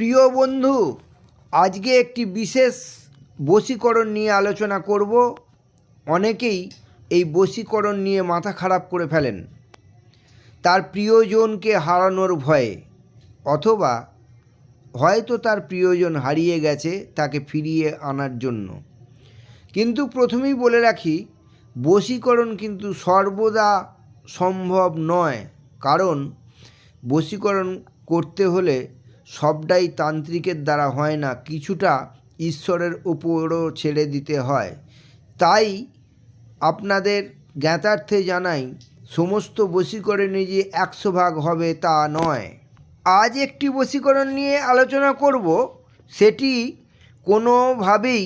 প্রিয় বন্ধু, আজকে একটি বিশেষ বশীকরণ নিয়ে আলোচনা করব। অনেকেই এই বশীকরণ নিয়ে মাথা খারাপ করে ফেলেন। তার প্রিয়জনকে হারানোর ভয়ে, অথবা হয়তো তার প্রিয়জন হারিয়ে গেছে তাকে ফিরিয়ে আনার জন্য। কিন্তু প্রথমেই বলে রাখি, বশীকরণ কিন্তু সর্বদা সম্ভব নয়। কারণ, বশীকরণ করতে হলে সবটাই তান্ত্রিকের দ্বারা হয় না, কিছুটা ঈশ্বরের উপরও ছেড়ে দিতে হয়। তাই আপনাদের জ্ঞাতার্থে জানাই, সমস্ত বশীকরণে যে একশো ভাগ হবে তা নয়। আজ একটি বশীকরণ নিয়ে আলোচনা করব, সেটি কোনোভাবেই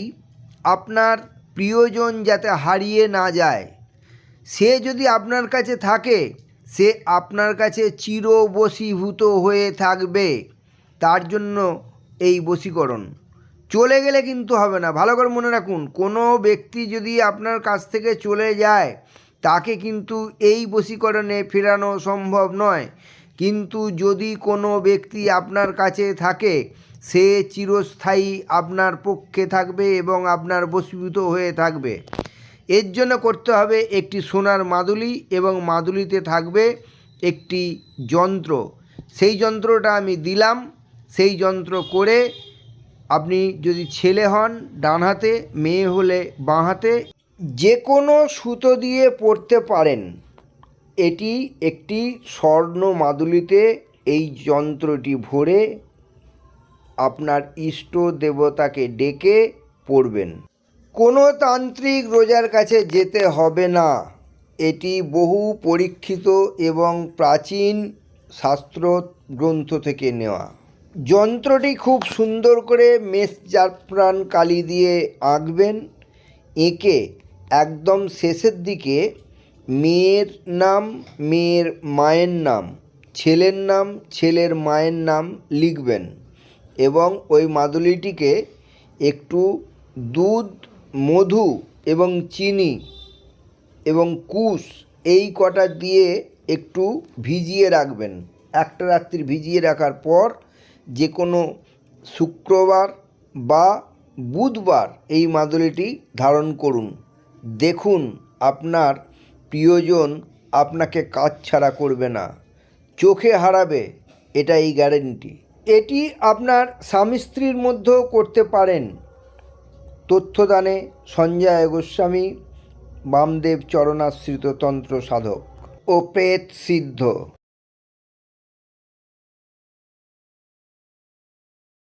আপনার প্রিয়জন যাতে হারিয়ে না যায়। সে যদি আপনার কাছে থাকে, সে আপনার কাছে চির বশীভূত হয়ে থাকবে। তার জন্য এই বশীকরণ। চলে গেলে কিন্তু হবে না। ভালো করে মনে রাখুন, কোনো ব্যক্তি যদি আপনার কাছ থেকে চলে যায়, তাকে কিন্তু এই বশীকরণে ফেরানো সম্ভব নয়। কিন্তু যদি কোনো ব্যক্তি আপনার কাছে থাকে, সে চিরস্থায়ী আপনার পক্ষে থাকবে এবং আপনার বশীভূত হয়ে থাকবে। এর জন্য করতে হবে একটি সোনার মাদুলি এবং মাদুলিতে থাকবে একটি যন্ত্র। সেই যন্ত্রটা আমি দিলাম সেই যন্ত্র করে আপনি যদি ছেলে হন, ডান হাতে, মেয়ে হলে বাঁ হাতে, যে কোনো সুতো দিয়ে পড়তে পারেন। এটি একটি স্বর্ণ মাদুলিতে এই যন্ত্রটি ভরে আপনার ইষ্ট দেবতাকে ডেকে পড়বেন। কোনো তান্ত্রিক রোজার কাছে যেতে হবে না। এটি বহু পরীক্ষিত এবং প্রাচীন শাস্ত্র গ্রন্থ থেকে নেওয়া। যন্ত্রটি খুব সুন্দর করে মেষ জাফরান কালি দিয়ে আঁকবেন। এঁকে একদম শেষের দিকে মেয়ের নাম, মেয়ের মায়ের নাম, ছেলের নাম, ছেলের মায়ের নাম লিখবেন এবং ওই মাদুলিটিকে একটু দুধ, মধু এবং চিনি এবং কুশ এই কটা দিয়ে একটু ভিজিয়ে রাখবেন। একটা রাত্রি ভিজিয়ে রাখার পর যে কোনো শুক্রবার বা বুধবার এই মাদুলিটি ধারণ করুন। দেখুন, আপনার প্রিয়জন আপনাকে কাজ ছাড়া করবে না। চোখে হারাবে এটা এই গ্যারেন্টি। এটি আপনার স্বামী স্ত্রীর মধ্যেও করতে পারেন। তথ্যদানে সঞ্জয় গোস্বামী, বামদেব চরণাশ্রিত তন্ত্র সাধক ও প্রেত সিদ্ধ।